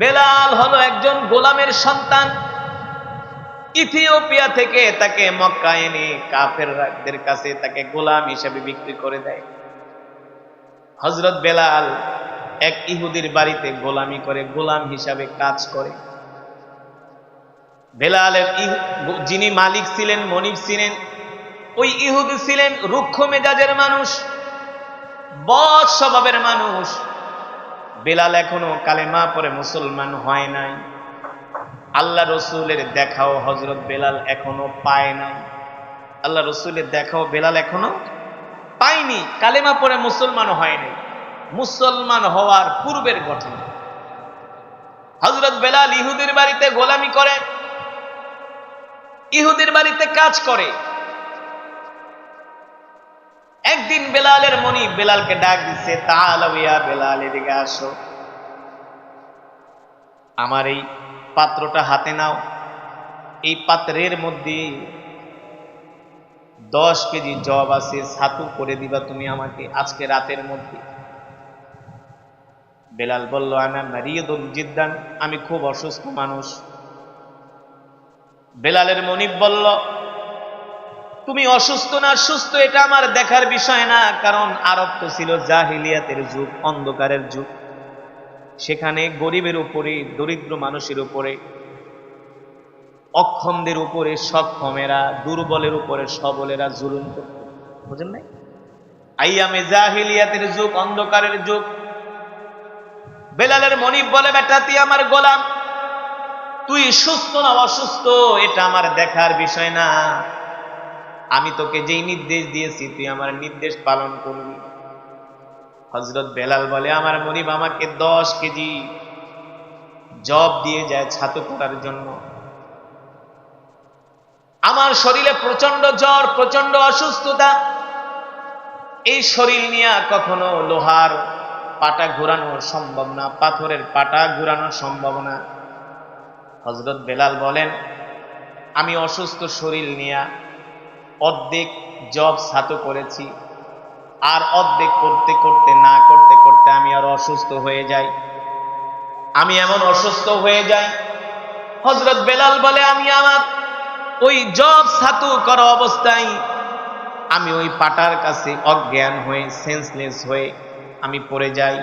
বেলাল হলো একজন গোলামের সন্তান। ইথিওপিয়া থেকে তাকে মক্কা এনে কাফেরদের কাছে তাকে গোলাম হিসেবে বিক্রি করে দেয়। হজরত বেলাল এক ইহুদির বাড়িতে গোলামি করে, গোলাম হিসাবে কাজ করে। বেলালের যিনি মালিক ছিলেন, মনিব ছিলেন, ওই ইহুদি ছিলেন রুক্ষ মেজাজের মানুষ বদ স্বভাবের মানুষ। বেলাল এখনও কালেমা পরে মুসলমান হয় নাই। আল্লাহ রসুলের দেখাও হজরত বেলাল এখনও পায় নাই। আল্লাহ রসুলের দেখাও বেলাল এখনও পায়নি, কালেমা পরে মুসলমান হয়নি মুসলমান হওয়ার পূর্বের ঘটনা। হজরত বেলাল ইহুদের বাড়িতে গোলামি করে, ইহুদের বাড়িতে কাজ করে। একদিন বেলালের মনি বেলালকে ডাক দিচ্ছে তাহলে বেলাল, এদিকে আসো। আমার এই পাত্রটা হাতে নাও। এই পাত্রের মধ্যে দশ কেজি জব আছে, ছাতু করে দিবা তুমি আমাকে আজকে রাতের মধ্যে। বেলাল বলল, আনা মারিয়দুল জিদ্দান, আমি খুব অসুস্থ মানুষ। বেলালের মনিব বলল তুমি অসুস্থ না সুস্থ, এটা আমার দেখার বিষয় না। কারণ আরব তো ছিল জাহিলিয়াতের যুগ, অন্ধকারের যুগ। সেখানে গরিবের উপরে, দরিদ্র মানুষের উপরে, অক্ষমদের উপরে সক্ষমেরা দুর্বলের উপরে সবলেরা জুলুম করত। বুঝেন নাই? আইয়ামে জাহিলিয়াতের যুগ, অন্ধকারের যুগ। বেলালের মনিব বলে, বেটা, তুই আমার গোলাম। তুই সুস্থ না অসুস্থ, এটা আমার দেখার বিষয় না। আমি তোকে যেই নির্দেশ দিয়েছি, তুই আমার নির্দেশ পালন করবি। হজরত বেলাল বলে, আমার মনিব আমাকে দশ কেজি জব দিয়ে যায় ছাতু করার জন্য। আমার শরীরে প্রচণ্ড জ্বর প্রচণ্ড অসুস্থতা। এই শরীর নিয়ে কখনো লোহার পাটা ঘোরানো সম্ভব না, পাথরের পাটা ঘুরানো সম্ভব না। হজরত বেলাল বলেন, আমি অসুস্থ শরীর নিয়ে অর্ধেক জব ছাতু করেছি, আর অর্ধেক করতে করতে, না করতে করতে আমি আর অসুস্থ হয়ে যাই। আমি এমন অসুস্থ হয়ে যাই হজরত বেলাল বলে, আমি আমার ওই জব ছাতু করা অবস্থায়, আমি ওই পাটার কাছে অজ্ঞান হয়ে সেন্সলেস হয়ে আমি পড়ে যাই।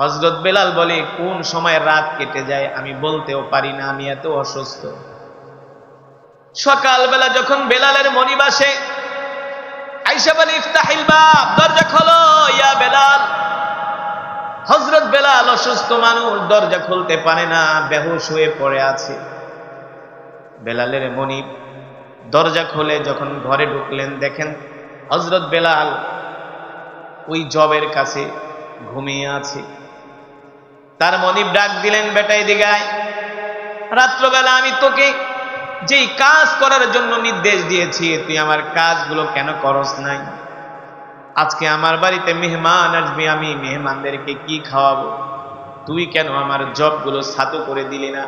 হজরত বেলাল বলে, কোন সময় রাত কেটে যায় আমি বলতেও পারি না, আমি এত অসুস্থ। সকালবেলা যখন বেলালের ইফতাহিল বাব, দরজা খোলো, ইয়া বেলাল। হজরত বেলাল অসুস্থ মানুষ, দরজা খুলতে পারে না, বেহুশ হয়ে পড়ে আছে। বেলালের মনিব দরজা খুলে যখন ঘরে ঢুকলেন, দেখেন হজরত বেলাল ওই জবের কাছে ঘুমিয়ে আছে। তার মনিব ডাক দিলেন বেটাই দিগায় রাত্রবেলা আমি তোকে যেই কাজ করার জন্য নির্দেশ দিয়েছি, তুই আমার কাজগুলো কেন করস নাই? আজকে আমার বাড়িতে মেহমান আসবে, আমি মেহমানদেরকে কি খাওয়াবো? তুই কেন আমার জবগুলো ছাতু করে দিলি না?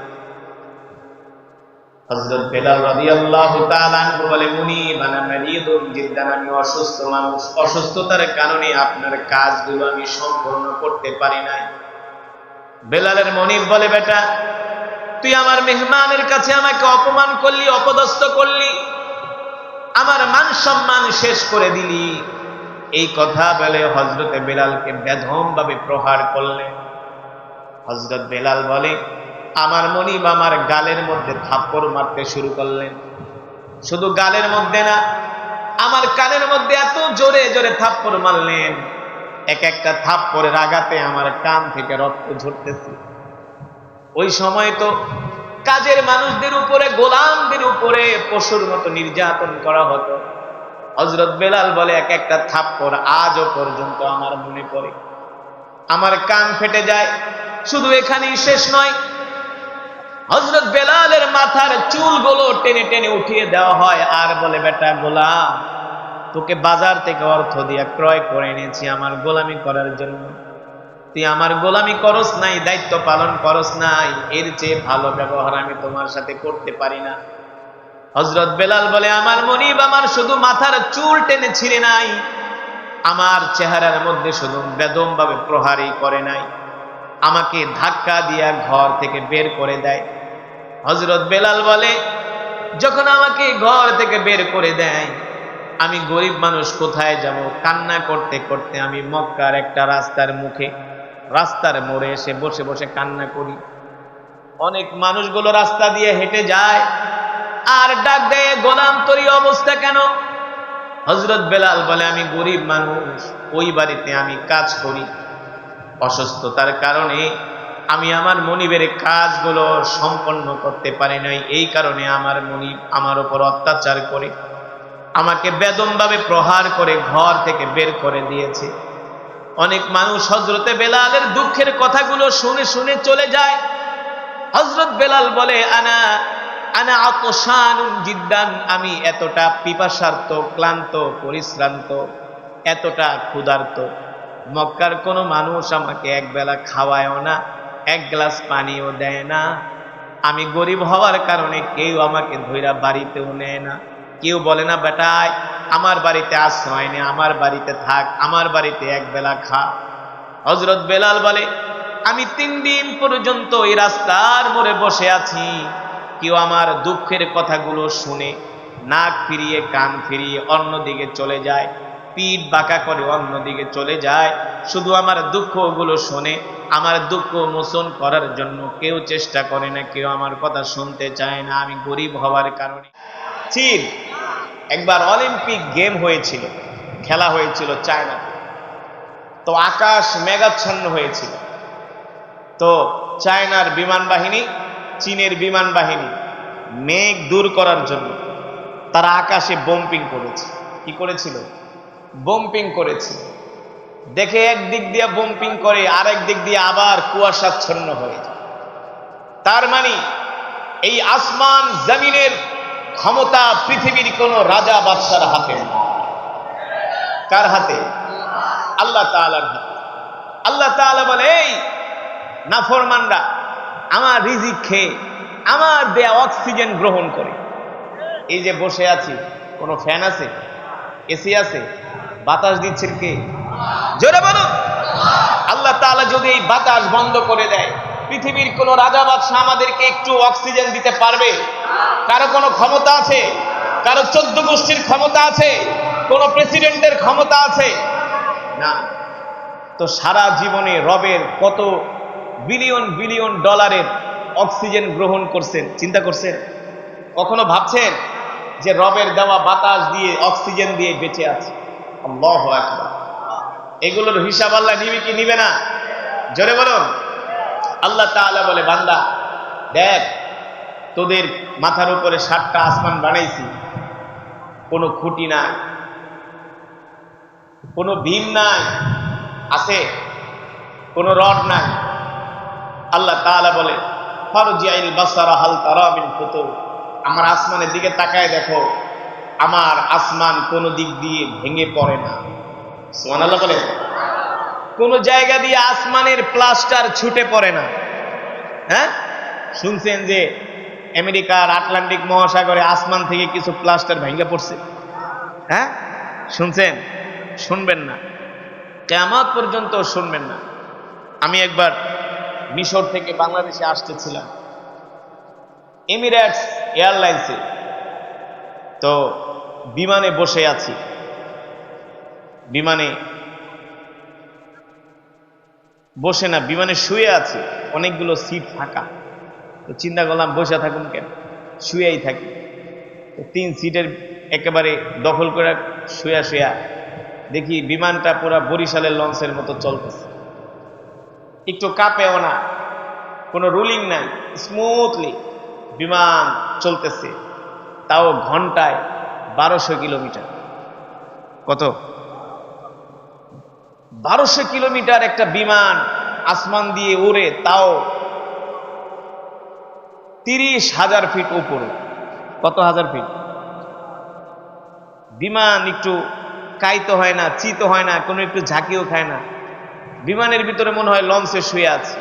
বেলালের মনিব বলে, বেটা তুই আমার মেহমানের কাছে আমাকে অপমান করলি, অপদস্থ করলি, আমার মান সম্মান শেষ করে দিলি। এই কথা বলে হজরতে বেলালকে বেধম ভাবে প্রহার করলেন হজরত বেলাল বলে, আমার মনিব আমার গালের মধ্যে থাপ্পড় মারতে শুরু করলেন। শুধু গালের মধ্যে না, আমার কানের মধ্যে এত জোরে জোরে থাপ্পড় মারলেন। এক একটা থাপ্পড়ের আঘাতে আমার কান থেকে রক্ত ঝরতেছে। ওই সময় তো কাজের মানুষদের উপরে, গোলামদের উপরে পশুর মতো নির্যাতন করা হতো। হজরত বেলাল বলে, এক একটা থাপ্পড় আজও পর্যন্ত আমার মনে পড়ে। আমার কান ফেটে যায়। শুধু এখানেই শেষ নয় হজরত বেলালের মাথার চুলগুলো টেনে টেনে উঠিয়ে দেওয়া হয়। আর বলে, বেটা গোলাম, তোকে বাজার থেকে অর্থ দিয়ে ক্রয় করে এনেছি আমার গোলামি করার জন্য। তুই আমার গোলামি করস নাই, দায়িত্ব পালন করস নাই, এর চেয়ে ভালো ব্যবহার আমি তোমার সাথে করতে পারি না। হজরত বেলাল বলে, আমার মনিব আমার শুধু মাথার চুল টেনে ছিঁড়ে নাই, আমার চেহারার মধ্যে শুধু বেদম ভাবে প্রহারই করে নাই, আমাকে ধাক্কা দিয়া ঘর থেকে বের করে দেয়। হজরত বেলাল বলে, যখন আমাকে ঘর থেকে বের করে দেয়, আমি গরিব মানুষ কোথায় যাব? কান্না করতে করতে আমি মক্কার একটা রাস্তার মুখে রাস্তার মোড়ে এসে বসে বসে কান্না করি। অনেক মানুষগুলো রাস্তা দিয়ে হেঁটে যায়। আর ডাক দেয়, গোলাম, তরি অবস্থা কেন? হজরত বেলাল বলে, আমি গরিব মানুষ, ওই বাড়িতে আমি কাজ করি। অসুস্থতার কারণে আমি আমার মনিবের কাজগুলো সম্পন্ন করতে পারি নাই। এই কারণে আমার মনিব আমার ওপর অত্যাচার করে, আমাকে বেদমভাবে প্রহার করে ঘর থেকে বের করে দিয়েছে। অনেক মানুষ হজরতে বেলালের দুঃখের কথাগুলো শুনে শুনে চলে যায়। হজরত বেলাল বলে, আনা আনা আতশানুন জিদ্দান, আমি এতটা পিপাসার্ত ক্লান্ত, পরিশ্রান্ত, এতটা ক্ষুধার্ত। মক্কার কোনো মানুষ আমাকে একবেলা খাওয়ায়ও না, এক গ্লাস পানিও দেয় না। আমি গরিব হওয়ার কারণে কেউ আমাকে ধৈরা বাড়িতেও নেয় না। কেউ বলে না, বেটায়, আমার বাড়িতে আশ্রয় নে, আমার বাড়িতে থাক, আমার বাড়িতে এক বেলা খা। হজরত বেলাল বলে, আমি তিন দিন পর্যন্ত এই রাস্তার মোড়ে বসে আছি। কেউ আমার দুঃখের কথাগুলো শুনে, নাক ফিরিয়ে, কান ফিরিয়ে অন্যদিকে চলে যায়, পিঠ বাঁকা করে অন্যদিকে চলে যায়। শুধু আমার দুঃখগুলো শোনে, আমার দুঃখ মোচন করার জন্য কেউ চেষ্টা করে না, কেউ আমার কথা শুনতে চায় না। আমি গরিব হওয়ার কারণে। চীন একবার অলিম্পিক গেম হয়েছিল, খেলা হয়েছিল চায়না। তো আকাশ মেঘাচ্ছন্ন হয়েছিল। তো চায়নার বিমান বাহিনী, চীনের বিমান বাহিনী মেঘ দূর করার জন্য তারা আকাশে বোম্পিং করেছে। কি করেছিল? বোম্পিং করেছে। দেখে একদিক দিয়ে বোম্পিং করে, আরেক দিক দিয়ে আবার কুয়াশাচ্ছন্ন হয়ে তার মানে এই আসমান জমিনের ক্ষমতা পৃথিবীর কোন রাজা বাদশার হাতে। কার হাতে? আল্লাহ তাআলার হাতে। আল্লাহ তাআলা বলে, এই নাফরমানরা, আমার রিজিক খেয়ে আমার দেয়া অক্সিজেন গ্রহণ করে। এই যে বসে আছি, কোনো ফ্যান আছে? এসি আছে? বাতাস দিচ্ছেন কে? জোরে বলুন। আল্লাহ তাআলা যদি এই বাতাস বন্ধ করে দেয় পৃথিবীর কোন রাজা বাদশাহ আমাদেরকে একটু অক্সিজেন দিতে পারবে? কারও কোনো ক্ষমতা আছে? কারও চোদ্দ গোষ্ঠীর ক্ষমতা আছে? কোন প্রেসিডেন্টের ক্ষমতা আছে? না। তো সারা জীবনে রবের কত বিলিয়ন বিলিয়ন ডলারের অক্সিজেন গ্রহণ করছেন, চিন্তা করছেন? কখনো ভাবছেন যে রবের দেওয়া বাতাস দিয়ে অক্সিজেন দিয়ে বেঁচে আছে? এগুলোর হিসাব আল্লাহ নিবে কি নিবে না? জোরে বলুন। আল্লাহ তাআলা বলে, বান্দা, দেখ, তোদের মাথার উপরে সাতটা আসমান বানাইছি, কোনো খুঁটি নাই, কোনো ভীম নাই, আছে, কোনো রড নাই। আল্লাহ তাআলা বলে, ফারজিআইল বাসারা হাল তারা মিন ফুতুর, আমার আসমানের দিকে তাকায় দেখো, আমার আসমান কোনো দিক দিয়ে ভেঙে পড়ে না। আল্লাহ বলে কোন জায়গা দিয়ে আসমানের প্লাস্টার ছুটে পড়ে না। হ্যাঁ? শুনছেন যে আমেরিকার আটলান্টিক মহাসাগরে আসমান থেকে কিছু প্লাস্টার ভেঙে পড়ছে। হ্যাঁ? শুনছেন? শুনবেন না। কেমন পর্যন্ত শুনবেন না। আমি একবার মিশর থেকে বাংলাদেশে আসতেছিলাম। এমিরেটস এয়ারলাইন্সে। তো বিমানে বসে আছি। বিমানে বসে না, বিমানে শুয়ে আছে। অনেকগুলো সিট ফাঁকা। তো চিন্তা করলাম, বসে থাকুন কেন? শুয়েই থাকি। তো তিন সিটের একেবারে দখল করে শুয়া শুয়া দেখি বিমানটা পুরা বরিশালের লঞ্চের মতো চলতেছে। একটু কাঁপেও না। কোনো রুলিং নাই। স্মুথলি বিমান চলতেছে। তাও ঘন্টায় বারোশো কিলোমিটার। কত? বারোশো কিলোমিটার একটা বিমান আসমান দিয়ে উড়ে, তাও তিরিশ হাজার ফিট উপরে। কত হাজার ফিট? বিমান একটু কাইতে হয় না, চিত হয় না, কোনো একটু ঝাঁকিও খায় না। বিমানের ভিতরে মনে হয় লঞ্চে শুয়ে আছে।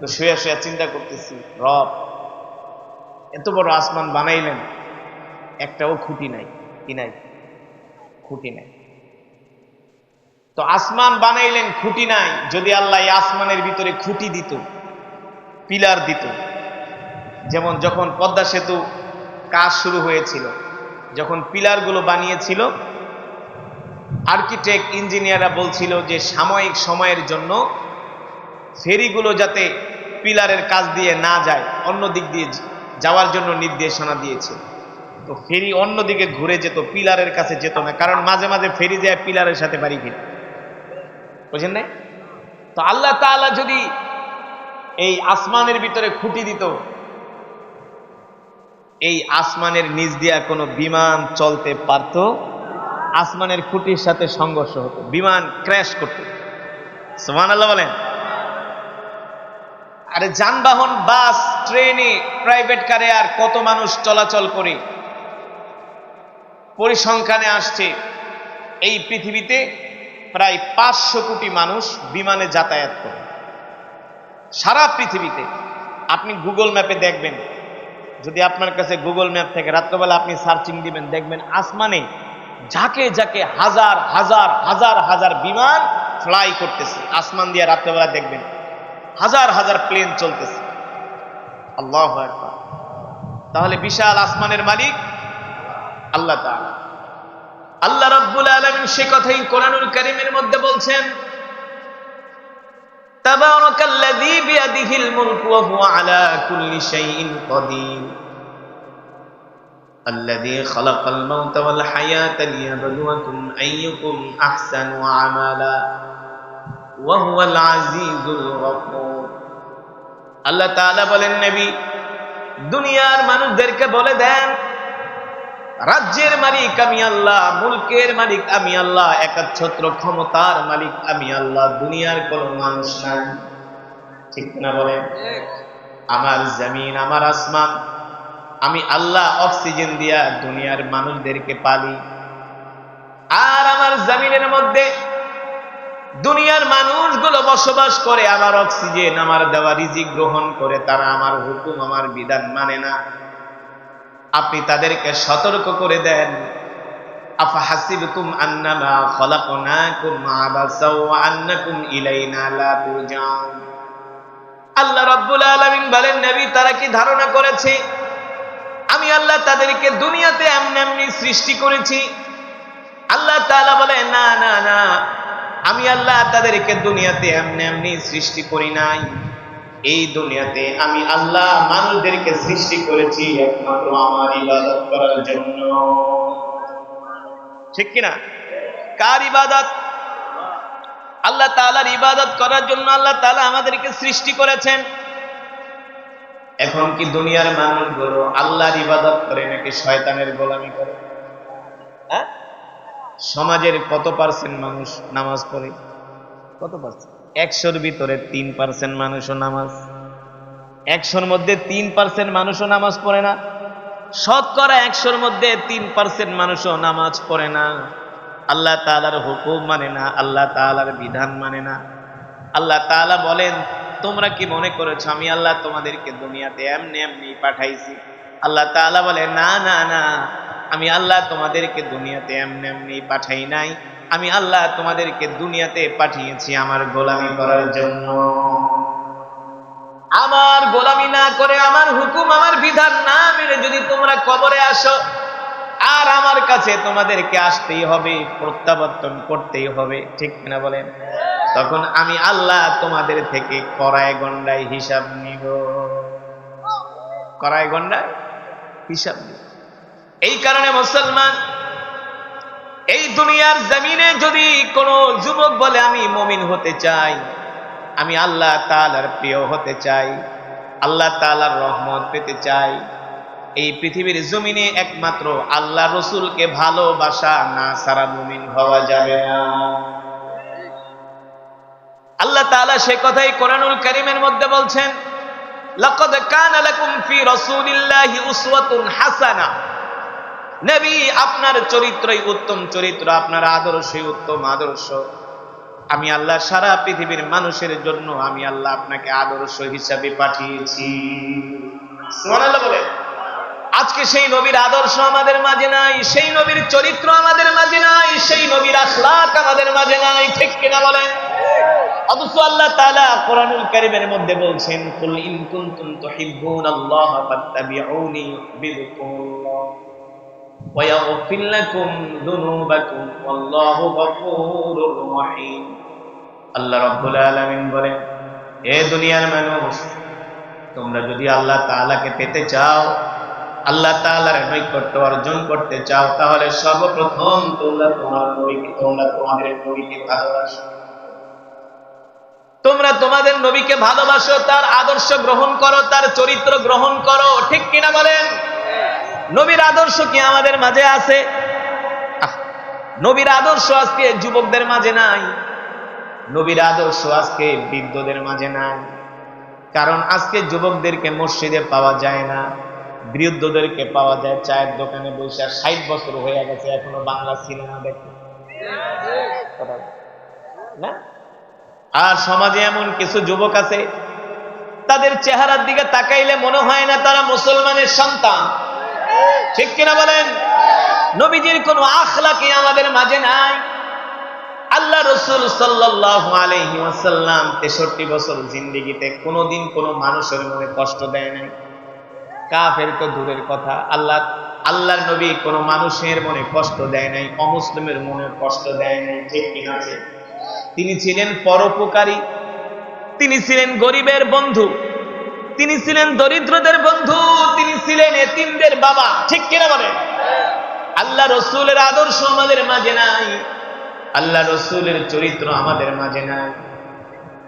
তো শুয়ে শুয়ে চিন্তা করতেছি, রব, এত বড় আসমান বানাইলেন, একটাও খুঁটি নাই, কি নাই? খুঁটি নাই। তো আসমান বানাইলেন, খুঁটি নাই। যদি আল্লাহ আসমানের ভিতরে খুঁটি দিত, পিলার দিত। যেমন যখন পদ্মা সেতু কাজ শুরু হয়েছিল, যখন পিলারগুলো বানিয়েছিল আর্কিটেক্ট ইঞ্জিনিয়াররা বলছিল যে সাময়িক সময়ের জন্য ফেরিগুলো যাতে পিলারের কাজ দিয়ে না যায়, অন্য দিক দিয়ে যাওয়ার জন্য নির্দেশনা দিয়েছে। তো ফেরি অন্যদিকে ঘুরে যেত, পিলারের কাছে যেত না, কারণ মাঝে মাঝে ফেরি যায়, পিলারের সাথে বাড়ি ফিরে। বুঝেন নাই? তো আল্লাহ তাআলা যদি এই আসমানের ভিতরে খুঁটি দিত, এই আসমানের নিচ দিয়া কোনো বিমান চলতে পারত, আসমানের খুঁটির সাথে সংঘর্ষ হতো, বিমান ক্র্যাশ করত। সুমান আল্লাহ বলেন। আরে যানবাহন, বাস, ট্রেনে, প্রাইভেট কারে আর কত মানুষ চলাচল করে, পরিসংখ্যানে আসছে, এই পৃথিবীতে প্রায় পাঁচশো কোটি মানুষ বিমানে যাতায়াত করে। সারা পৃথিবীতে। আপনি গুগল ম্যাপে দেখবেন। যদি আপনার কাছে গুগল ম্যাপ থেকে, রাত্রবেলা আপনি সার্চিং দিবেন, দেখবেন আসমানে যাকে যাকে হাজার হাজার হাজার হাজার বিমান ফ্লাই করতেছে। আসমান দিয়ে রাত্রেবেলা দেখবেন হাজার হাজার প্লেন চলতেছে। আল্লাহ। তাহলে বিশাল আসমানের মালিক আল্লাহ তাআলা। আল্লাহ রাব্বুল আলামিন সে কথাই কোরআনুল কারীমের মধ্যে বলছেন তাবারাকাল্লাযী বিয়াদিহিল মুলকু ওয়া হুয়া আলা কুল্লি শাইইন কাদির الذي خلق الموت والحياة ليبلوكم أيكم أحسن عملا وهو العزيز الغفور আল্লাহ তাআলা বলেন নবী দুনিয়ার মানুষদেরকে বলে দেন রাজ্যের মালিক আমি আল্লাহ, মুলকের মালিক আমি আল্লাহ, একাচ্ছত্র ক্ষমতার মালিক আমি আল্লাহ, দুনিয়ার কোন মানুষ নাই। ঠিক না বলেন? আমার জমিন, আমার আসমান, আমি আল্লাহ অক্সিজেন দিয়া দুনিয়ার মানুষদেরকে পালি। আর আমার জমিনের মধ্যে দুনিয়ার মানুষগুলো বসবাস করে, আমার অক্সিজেন, আমার দেওয়া রিজিক গ্রহণ করে, তারা আমার হুকুম, আমার বিধান মানে না। আপনি তাদেরকে সতর্ক করে দেন। আল্লাহ আলামিন বলেন তারা কি ধারণা করেছে? আমি আল্লাহ তাদেরকে দুনিয়াতে সৃষ্টি করেছি। আল্লাহ তাআলা বলে, না না না। আমি আল্লাহ তাদেরকে দুনিয়াতে এমনি এমনি সৃষ্টি করি নাই। এই দুনিয়াতে আমি আল্লাহ মানুষদেরকে সৃষ্টি করেছি একমাত্র আমার ইবাদত করার জন্য। ঠিক কিনা? কার ইবাদত? আল্লাহ তাআলার ইবাদত করার জন্য আল্লাহ তাআলা আমাদেরকে সৃষ্টি করেছেন। এখন কি দুনিয়ার মানুষগুলো আল্লাহর ইবাদত করে নাকি শয়তানের গোলামি করে? হ্যাঁ? সমাজের কত পার্সেন্ট মানুষ নামাজ পড়ে? কত পার্সেন্ট একশোর ভিতরে তিন পার্সেন্ট মানুষও নামাজ। একশোর মধ্যে তিন পার্সেন্ট মানুষও নামাজ পড়ে না। শতকরা একশোর মধ্যে তিন পার্সেন্ট মানুষও নামাজ পড়ে না। আল্লাহ তাআলার হুকুম মানে না, আল্লাহ তাআলার বিধান মানে না। আল্লাহ তাআলা বলেন, তোমরা কি মনে করেছ আমি আল্লাহ তোমাদেরকে দুনিয়াতে এমনি এমনি পাঠাইছি? আল্লাহ তাআলা বলে, না না না। আমি আল্লাহ তোমাদেরকে দুনিয়াতে এমনি এমনি পাঠাই নাই। আমি আল্লাহ তোমাদেরকে দুনিয়াতে পাঠিয়েছি আমার গোলামি করার জন্য। আমার গোলামি না করে, আমার হুকুম, আমার বিধান না মেনে যদি তোমরা কবরে আসো, আর আমার কাছে তোমাদেরকে আসতেই হবে, প্রত্যাবর্তন করতেই হবে, ঠিক কিনা বলেন? তখন আমি আল্লাহ তোমাদের থেকে করায় গন্ডায় হিসাব নিব। করায় গন্ডায় হিসাব নিব। এই কারণে মুসলমান এই দুনিয়ার জমিনে যদি কোনো যুবক বলে, আমি মমিন হতে চাই, আমি আল্লাহ তালার প্রিয় হতে চাই, আল্লাহ তালার রহমত পেতে চাই, এই পৃথিবীর জমিনে একমাত্র আল্লাহ রসুলকে ভালোবাসা না সারা মুমিন হওয়া যাবে না। আল্লাহ তাআলা সে কথাই কোরআনুল করিমের মধ্যে বলছেন, লাকাদ কানা লাকুম ফি রাসূলিল্লাহি উসওয়াতুন হাসানা। নবী, আপনার চরিত্রই উত্তম চরিত্র, আপনার আদর্শই উত্তম আদর্শ। আমি আল্লাহ সারা পৃথিবীর মানুষের জন্য আমি আল্লাহ আপনাকে আদর্শ হিসাবে পাঠিয়েছি। আজকে সেই নবীর আদর্শ আমাদের মাঝে নাই, সেই নবীর চরিত্র আমাদের মাঝে নাই, সেই নবীর আখলাক আমাদের মাঝে নাই, ঠিক কিনা বলেন? অথচ আল্লাহ তাআলা কোরআনুল কারীমের মধ্যে বলছেন, কুল ইন কুনতুম তুহিব্বুনাল্লাহ ফাত্তাবিউনি ইউহিব্বুকুমুল্লাহ ইয়াগফির লাকুম যুনুবাকুম ওয়াল্লাহু গফুরুর রহিম আল্লাহ রাব্বুল আলামিন বলেন হে দুনিয়ার মানুষ, তোমরা যদি আল্লাহ তাআলাকে পেতে চাও, আল্লাহ তাআলার নৈকট্য অর্জন করতে চাও, তাহলে সর্বপ্রথম তোমরা তোমার নবীকে, তোমরা তোমাদের নবীকে ভালোবাসো। তোমরা তোমাদের নবীকে ভালোবাসো, তার আদর্শ গ্রহণ করো, তার চরিত্র গ্রহণ করো, ঠিক কিনা বলেন? নবীর আদর্শ কি আমাদের মাঝে আছে? নবীর আদর্শ আজকে যুবকদের মাঝে নাই। নবীর আদর্শ আজকে বৃদ্ধদের মাঝে নাই। কারণ আজকে যুবকদেরকে মসজিদে পাওয়া যায় না। বৃদ্ধদেরকে পাওয়া যায় চায়ের দোকানে বসে। ষাট বছর হয়ে গেছে এখনও বাংলা সিনেমা দেখে না? আর সমাজে এমন কিছু যুবক আছে, তাদের চেহারার দিকে তাকাইলে মনে হয় না তারা মুসলমানের সন্তান। ঠিক কিনা বলেন? নবীজির কোন আখলাকি আমাদের মাঝে নাই। আল্লাহ রসুল সাল্লাহ আলহি ওয়াসাল্লাম তেষট্টি বছর জিন্দিগিতে কোনোদিন কোনো মানুষের মনে কষ্ট দেয় নাই। কাফের তো দূরের কথা। আল্লাহ, আল্লাহর নবী কোনো মানুষের মনে কষ্ট দেয় নাই, অমুসলিমের মনে কষ্ট দেয় নাই, ঠিক কিনা তিনি ছিলেন পরোপকারী, তিনি ছিলেন গরিবের বন্ধু। তিনি ছিলেন দরিদ্রদের বন্ধু, তিনি ছিলেন এতিমদের বাবা। ঠিক কিনা বলে? আল্লাহ রসুলের আদর্শ আমাদের মাঝে নাই। আল্লাহ রসুলের চরিত্র আমাদের মাঝে নাই।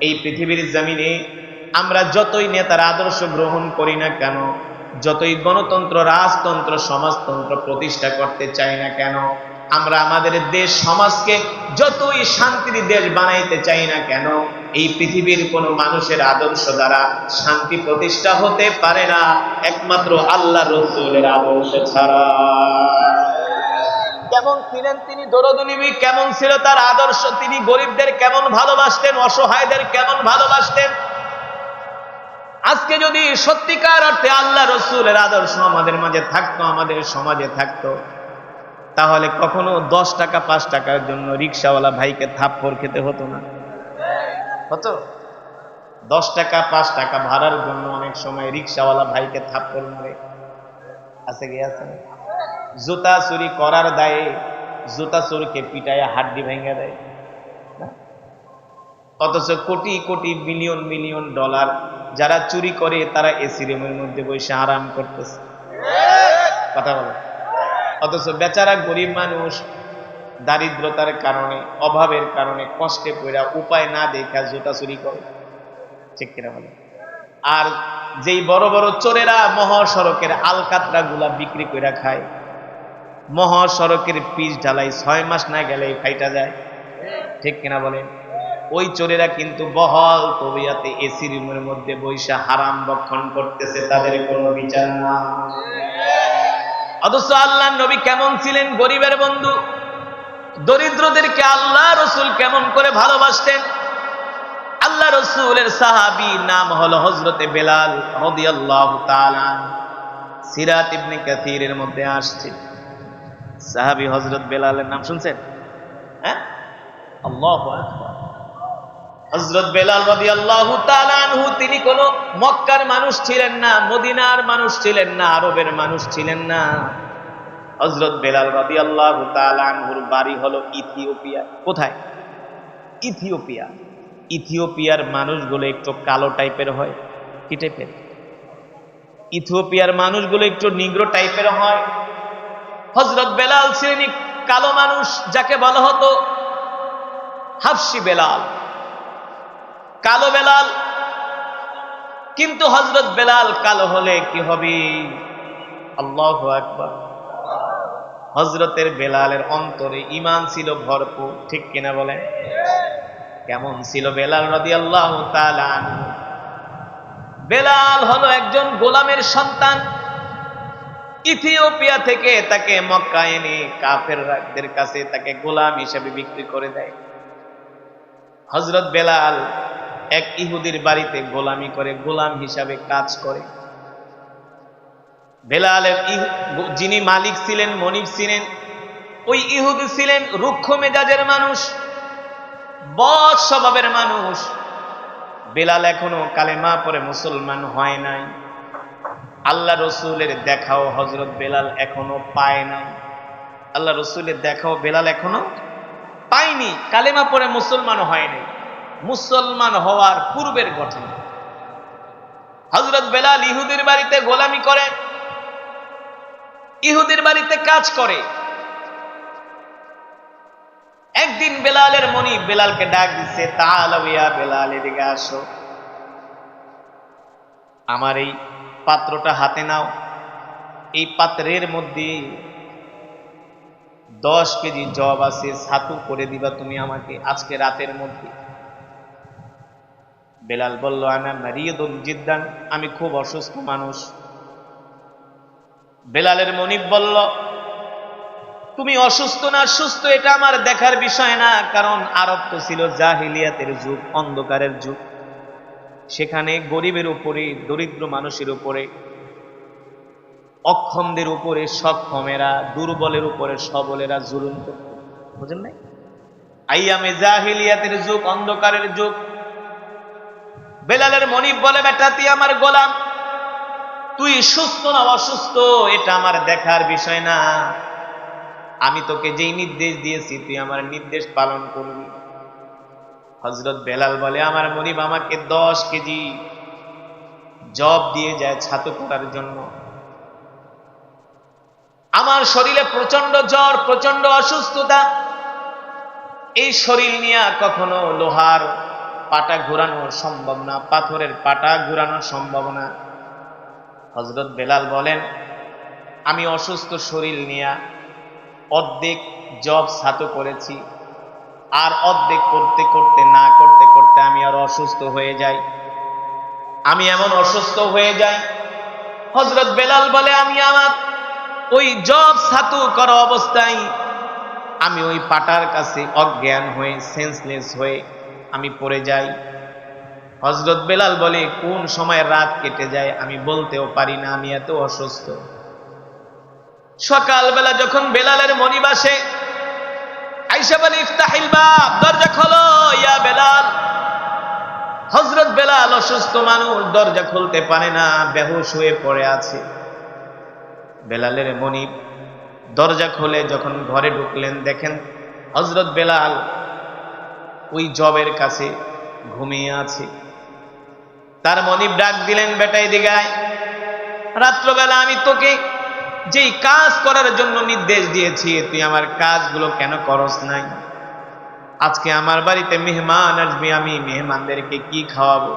এই পৃথিবীর জমিনে আমরা যতই নেতার আদর্শ গ্রহণ করি না কেন, যতই গণতন্ত্র, রাজতন্ত্র, সমাজতন্ত্র প্রতিষ্ঠা করতে চাই না কেন আমরা আমাদের দেশ সমাজকে যতই শান্তির দেশ বানাইতে চাই না কেন, এই পৃথিবীর কোন মানুষের আদর্শ দ্বারা শান্তি প্রতিষ্ঠা হতে পারে না, একমাত্র আল্লাহ রসুলের আদর্শ ছাড়া। কেমন ছিলেন তিনি? দরদনিবি কেমন ছিল তার আদর্শ? তিনি গরিবদের কেমন ভালোবাসতেন? অসহায়দের কেমন ভালোবাসতেন? আজকে যদি সত্যিকার অর্থে আল্লাহ রসুলের আদর্শ আমাদের মাঝে থাকতো, আমাদের সমাজে থাকতো তাহলে কখনো দশ টাকা, পাঁচ টাকার জন্য রিক্সাওয়ালা ভাইকে থাপ্পড় খেতে হতো না? হতো? দশ টাকা, পাঁচ টাকা ভাড়ার জন্য অনেক সময় রিক্সাওয়ালা ভাইকে থাপ্পড় মারে। আছে কি আছে? জুতা চুরি করার দায়ে জুতা চোরকে পিটায় হাড্ডি ভেঙে দেয়। অথচ crore crore million million dollar যারা চুরি করে, তারা এসি রুমের মধ্যে বসে আরাম করতেছে। কথা বলো। অথচ বেচারা গরিব মানুষ দারিদ্রতার কারণে, অভাবের কারণে কষ্টে পড়া উপায় না দেখা জুতা চুরি করে। ঠিক কিনা বলে আর যেই বড় বড় চোরেরা মহাসড়কের আলকাতরা গুলা বিক্রি করে খায়, মহাসড়কের পিচ ঢালাই ছয় মাস না গেলেই ফাইটা যায়। ঠিক কিনা বলেন? ওই চোরেরা কিন্তু বহল তবিয়াতে এসি রুমের মধ্যে বৈশা হারাম বক্ষণ করতেছে, তাদের কোনো বিচার না। অথচ আল্লাহ নবী কেমন ছিলেন? গরিবের বন্ধু। দরিদ্রদেরকে আল্লাহ রসুল কেমন করে ভালোবাসতেন? আল্লাহ রসুলের সাহাবি নাম হলো হজরতে বেলাল রদিয়াল্লাহু তাআলা সিরাত ইবনে কাসিরের মধ্যে আসছে। সাহাবি হজরত বেলালের নাম শুনছেন? হ্যাঁ? আল্লাহ আকবার। হজরত বেলাল রাদিয়াল্লাহু তাআলা আনহু, তিনি কোনো মক্কার মানুষ ছিলেন না, মদিনার মানুষ ছিলেন না, আরবের মানুষ ছিলেন না। হজরত বেলাল রাদিয়াল্লাহু তাআলা আনহুর বাড়ি হলো ইথিওপিয়া। কোথায়? ইথিওপিয়া। ইথিওপিয়ার মানুষগুলো একটু কালো টাইপের হয়, কি টাইপের? ইথিওপিয়ার মানুষগুলো একটু নিগ্রো টাইপের হয়। হজরত বেলাল এক কালো মানুষ, যাকে বলা হতো হাফসি বেলাল। কালো বেলাল। কিন্তু হজরত বেলাল কালো হলে কি হবে? আল্লাহ একবার হজরতের বেলালের অন্তরে ইমান ছিল ভরপুর, ঠিক কিনা বলেন? কেমন ছিল বেলাল রদি আল্লাহ বেলাল হলো একজন গোলামের সন্তান। ইথিওপিয়া থেকে তাকে মক্কা এনে কাফেরদের কাছে তাকে গোলাম হিসেবে বিক্রি করে দেয়। হজরত বেলাল এক ইহুদির বাড়িতে গোলামি করে, গোলাম হিসাবে কাজ করে। বেলালের যিনি মালিক ছিলেন, মনিব ছিলেন, ওই ইহুদি ছিলেন রুক্ষ মেজাজের মানুষ, বদ স্বভাবের মানুষ। বেলাল এখনও কালেমা পরে মুসলমান হয় নাই। আল্লাহ রসুলের দেখাও হজরত বেলাল এখনও পায় নাই। আল্লাহ রসুলের দেখাও বেলাল এখনও পায়নি, কালেমা পরে মুসলমান হয়নি মুসলমান হওয়ার পূর্বের ঘটনা। হজরত বেলাল ইহুদের বাড়িতে গোলামি করে, ইহুদের বাড়িতে কাজ করে। একদিন বেলালের মনি বেলালকে ডাক দিচ্ছে তাহলিয়া বেলাল, এদিকে আসো। আমার এই পাত্রটা হাতে নাও। এই পাত্রের মধ্যে দশ কেজি জব আছে, ছাতু করে দিবা তুমি আমাকে আজকে রাতের মধ্যে। বেলাল বলল, আনা মারিয়দুল জিদ্দান, আমি খুব অসুস্থ মানুষ। বেলালের মনিব বলল, তুমি অসুস্থ না সুস্থ, এটা আমার দেখার বিষয় না, কারণ আরব তো ছিল জাহিলিয়াতের যুগ, অন্ধকারের যুগ। সেখানে গরিবের উপরে, দরিদ্র মানুষের উপরে, অক্ষমদের উপরে সক্ষমেরা দুর্বলের উপরে সবলেরা জুলুম করত। বুঝেন নাই? আইয়ামে জাহিলিয়াতের যুগ, অন্ধকারের যুগ বেলালের মনিব বলে, বেটা, তুই আমার গোলাম। তুই সুস্থ না অসুস্থ, এটা আমার দেখার বিষয় না। আমি তোকে যেই নির্দেশ দিয়েছি, তুই আমার নির্দেশ পালন করবি। হজরত বেলাল বলে, আমার মনিব আমাকে দশ কেজি জব দিয়ে যায় ছাতু করার জন্য। আমার শরীরে প্রচণ্ড জ্বর প্রচণ্ড অসুস্থতা। এই শরীর নিয়ে কখনো লোহার পাটা ঘোরানো সম্ভব না, পাথরের পাটা ঘোরানো সম্ভব না। হজরত বেলাল বলেন, আমি অসুস্থ শরীর নিয়ে অর্ধেক জব ছাতো করেছি, আর অর্ধেক করতে করতে না করতে করতে আমি আর অসুস্থ হয়ে যাই। আমি এমন অসুস্থ হয়ে যাই। হজরত বেলাল বলে, আমি আমার ওই জব ছাতু করা অবস্থায় আমি ওই পাটার কাছে অজ্ঞান হয়ে সেন্সলেস হয়ে আমি পড়ে যাই। হজরত বেলাল বলে, কোন সময় রাত কেটে যায় আমি বলতেও পারি না, আমি এত অসুস্থ। সকালবেলা যখন বেলালের মনিব আসে আইসা বলে ইয়া বেলাল। হজরত বেলাল অসুস্থ মানুষ, দরজা খুলতে পারে না, বেহুশ হয়ে পড়ে আছে। বেলালের মনিব দরজা খুলে যখন ঘরে ঢুকলেন, দেখেন হজরত বেলাল ওই জবের কাছে ঘুমিয়ে আছে। তার মনিব ডাক দিলেন বেটাই দিগায় রাত্রবেলা আমি তোকে যেই কাজ করার জন্য নির্দেশ দিয়েছি, তুই আমার কাজগুলো কেন করস নাই? আজকে আমার বাড়িতে মেহমান আসবে, আমি মেহমানদেরকে কি খাওয়াবো?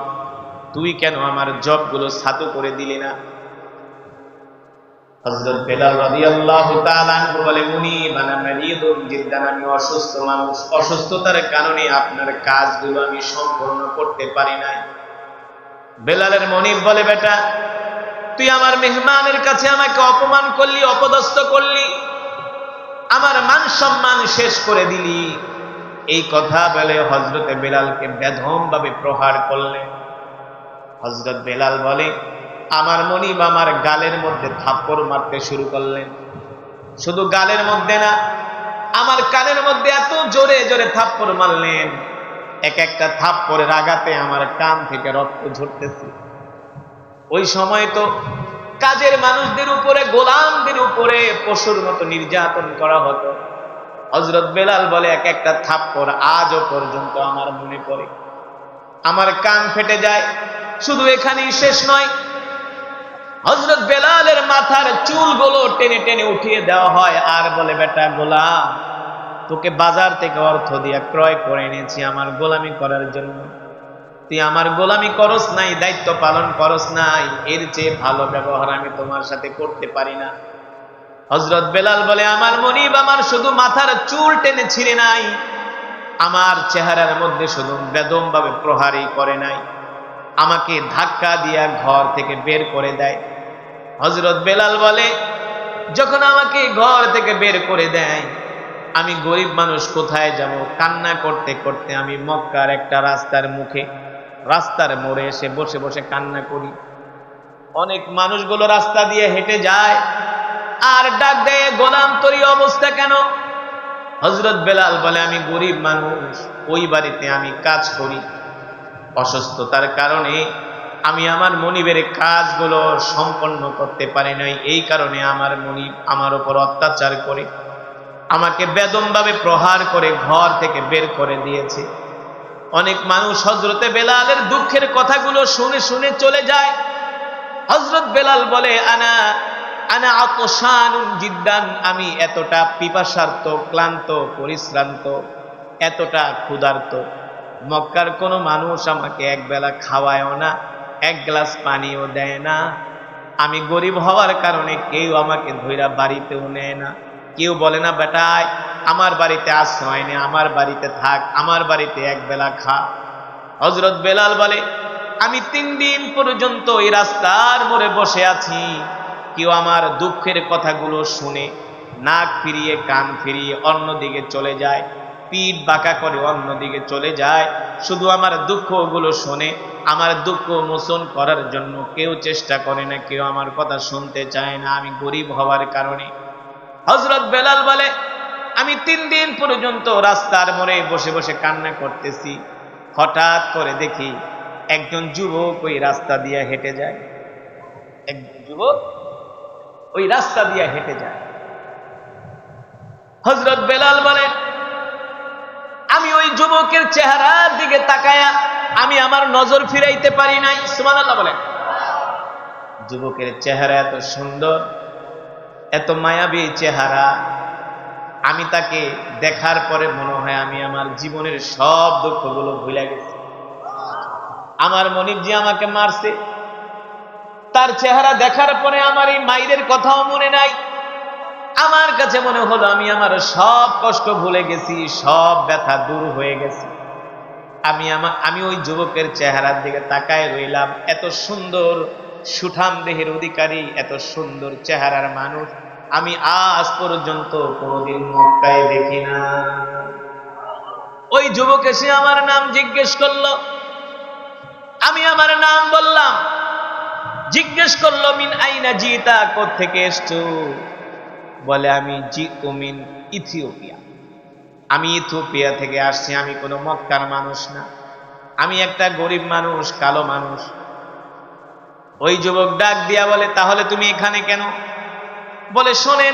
তুই কেন আমার জবগুলো ছাতু করে দিলি না? হযরত বেলাল রাদিয়াল্লাহু তাআলা বলে মুনি বানা মারিদুন জিদ্দান আমি অসুস্থ মানুষ। অসুস্থতার কারণে আপনার কাজগুলো আমি সম্পূর্ণ করতে পারি নাই। বেলালের মনিব বলে, বেটা, তুই আমার মেহমানের কাছে আমাকে অপমান করলি, অপদস্থ করলি, আমার মান সম্মান শেষ করে দিলি। এই কথা বলে হজরতে বেলালকে বেধম ভাবে প্রহার করলেন। হজরত বেলাল বলে আমার মনিব আমার গালের মধ্যে থাপ্পড় মারতে শুরু করলেন। শুধু গালের মধ্যে না, আমার কানের মধ্যে এত জোরে জোরে থাপ্পড় মারলেন। এক একটা থাপ্পড়ের আঘাতে আমার কান থেকে রক্ত ঝরতেছে। ওই সময় তো কাজের মানুষদের উপরে, গোলামদের উপরে পশুর মতো নির্যাতন করা হতো। হজরত বেলাল বলে, এক একটা থাপ্পড় আজও পর্যন্ত আমার মনে পড়ে। আমার কান ফেটে যায়। শুধু এখানেই শেষ নয় হজরত বেলালের মাথার চুলগুলো টেনে টেনে উঠিয়ে দেওয়া হয়, আর বলে, বেটা গোলাম, তোকে বাজার থেকে অর্থ দিয়ে ক্রয় করে এনেছি আমার গোলামি করার জন্য। তুই আমার গোলামি করস নাই, দায়িত্ব পালন করস নাই, এর চেয়ে ভালো ব্যবহার আমি তোমার সাথে করতে পারি না। হজরত বেলাল বলে, আমার মনিব, আমার শুধু মাথার চুল টেনে ছিঁড়ে নাই, আমার চেহারার মধ্যে শুধু বেদম ভাবে প্রহারই করে নাই। আমাকে ধাক্কা দিয়া ঘর থেকে বের করে দেয়। হজরত বেলাল বলে, যখন আমাকে ঘর থেকে বের করে দেয়, আমি গরিব মানুষ কোথায় যাব? কান্না করতে করতে আমি মক্কার একটা রাস্তার মুখে, রাস্তার মোড়ে এসে বসে বসে কান্না করি। অনেক মানুষগুলো রাস্তা দিয়ে হেঁটে যায়, আর ডাক দেয়, গোলাম, তরি অবস্থা কেন? হজরত বেলাল বলে, আমি গরিব মানুষ, ওই বাড়িতে আমি কাজ করি। অসুস্থতার কারণে আমি আমার মনিবের কাজগুলো সম্পন্ন করতে পারি নাই। এই কারণে আমার মনিব আমার উপর অত্যাচার করে, আমাকে বেদমভাবে প্রহার করে ঘর থেকে বের করে দিয়েছে। অনেক মানুষ হজরতে বেলালের দুঃখের কথাগুলো শুনে শুনে চলে যায়। হজরত বেলাল বলে, আনা আনা আতশানুন জিদ্দান, আমি এতটা পিপাসার্ত ক্লান্ত, পরিশ্রান্ত, এতটা ক্ষুধার্ত। মক্কার কোনো মানুষ আমাকে একবেলা খাওয়ায়ও না এক গ্লাস পানিও দেয় না। আমি গরিব হওয়ার কারণে কেউ আমাকে ধৈরা বাড়িতেও নেয় না। কেউ বলে, না বেটায় আমার বাড়িতে আশ্রয় নে, আমার বাড়িতে থাক, আমার বাড়িতে এক বেলা খা। হজরত বেলাল বলে, আমি তিন দিন পর্যন্ত এই রাস্তার মোড়ে বসে আছি। কেউ আমার দুঃখের কথাগুলো শুনে, নাক ফিরিয়ে, কান ফিরিয়ে অন্যদিকে চলে যায়, পিঠ বাঁকা করে অন্যদিকে চলে যায়। শুধু আমার দুঃখগুলো শোনে, আমার দুঃখ মোচন করার জন্য কেউ চেষ্টা করে না, কেউ আমার কথা শুনতে চায় না, আমি গরিব হওয়ার কারণে। হজরত বেলাল বলে, আমি তিন দিন পর্যন্ত রাস্তার মোড়ে বসে বসে কান্না করতেছি। হঠাৎ করে দেখি একজন যুবক ওই রাস্তা দিয়ে হেঁটে যায়। একজন যুবক ওই রাস্তা দিয়ে হেঁটে যায়। হজরত বেলাল বলেন আমি ওই যুবকের চেহারার দিকে তাকায়া আমি আমার নজর ফিরাইতে পারি নাই। সুমান আল্লাহ বলেন। যুবকের চেহারা এত সুন্দর, এত মায়াবী চেহারা। আমি তাকে দেখার পরে মনে হয় আমি আমার জীবনের সব দুঃখগুলো ভুলে গেছি। আমার মনিব যে আমাকে মারছে। তার চেহারা দেখার পরে আমার এই মাইরের কথাও মনে নাই। আমার কাছে মনে হলো আমি আমার সব কষ্ট ভুলে গেছি, সব ব্যথা দূর হয়ে গেছে। আমি আমার আমি ওই যুবকের চেহারার দিকে তাকায় রইলাম। এত সুন্দর সুঠাম দেহের অধিকারী, এত সুন্দর চেহারার মানুষ। আমি আজ পর্যন্ত কোনোদিন মক্কায় দেখি না। ওই যুবক এসে আমার নাম জিজ্ঞেস করল। আমি আমার নাম বললাম। জিজ্ঞেস করল, মিন আইনা জিতা? থেকে এসছো? বলে আমি জি মিন ইথিওপিয়া। আমি ইথিওপিয়া থেকে আসছি, আমি কোনো মক্কার মানুষ না। আমি একটা গরিব মানুষ, কালো মানুষ। ওই যুবক ডাক দিয়া বলে, তাহলে তুমি এখানে কেন? বলে, শোনেন,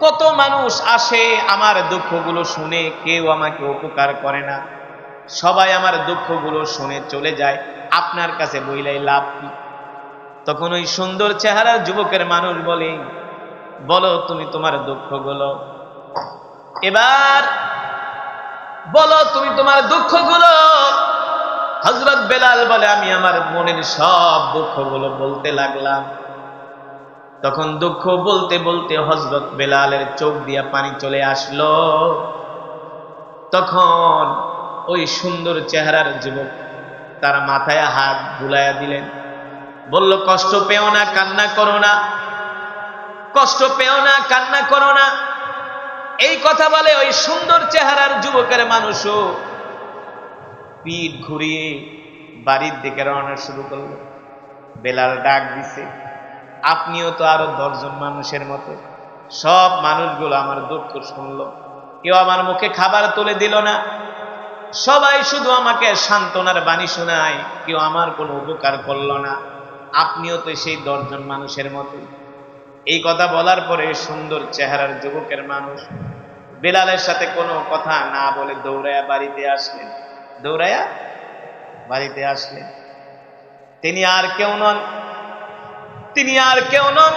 কত মানুষ আসে আমার দুঃখগুলো শুনে, কেউ আমাকে উপকার করে না। সবাই আমার দুঃখগুলো শুনে চলে যায়, আপনার কাছে বইলাই লাভ কি? তখন ওই সুন্দর চেহারার যুবকের মানুষ বলে বলো তুমি তোমার দুঃখগুলো। এবার বলো তুমি তোমার দুঃখগুলো। হজরত বেলাল বলে, আমি আমার মনের সব দুঃখগুলো বলতে লাগলাম। তখন দুঃখ বলতে বলতে হজরত বেলালের চোখ দিয়া পানি চলে আসলো। তখন ওই সুন্দর চেহারার যুবক তার মাথায় হাত বুলাইয়া দিলেন। বলল, কষ্ট পেও না, কান্না করো না। কষ্ট পেও না, কান্না করো না। এই কথা বলে ওই সুন্দর চেহারার যুবকের মানুষও পিঠ ঘুরিয়ে বাড়ির দিকে রওনা শুরু করল। বেলাল ডাক দিছে, আপনিও তো আরও দশজন মানুষের মতো। সব মানুষগুলো আমার দুঃখ শুনলো। কেউ আমার মুখে খাবার তুলে দিল না। সবাই শুধু আমাকে সান্ত্বনার বাণী শোনায়, কেউ আমার কোনো উপকার করল না। আপনিও তো সেই দশজন মানুষের মতো এই কথা বলার পরে সুন্দর চেহারার যুবকের মানুষ বেলালের সাথে কোনো কথা না বলে দৌড়ায়া বাড়িতে আসলেন। দৌড়ায়া বাড়িতে আসলেন। তিনি আর কেউ নন। তিনি আর কেউ নন।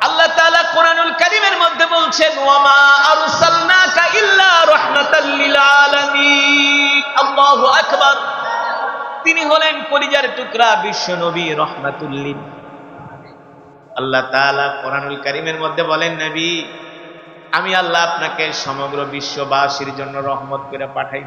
আল্লাহ তাআলা কোরআনুল কারীমের মধ্যে বলছেন, ওয়ামা আরসালনাকা ইল্লা রাহমাতাল লিল আলামিন। আল্লাহু আকবার। তিনি হলেন কলিজার টুকরা বিশ্ব নবী রহমাতুল্লিল আল্লাহ তালা কোরআনুল করিমের মধ্যে বলেন, নবী, আমি আল্লাহ আপনাকে সমগ্র বিশ্ববাসীর জন্য রহমত করে পাঠাই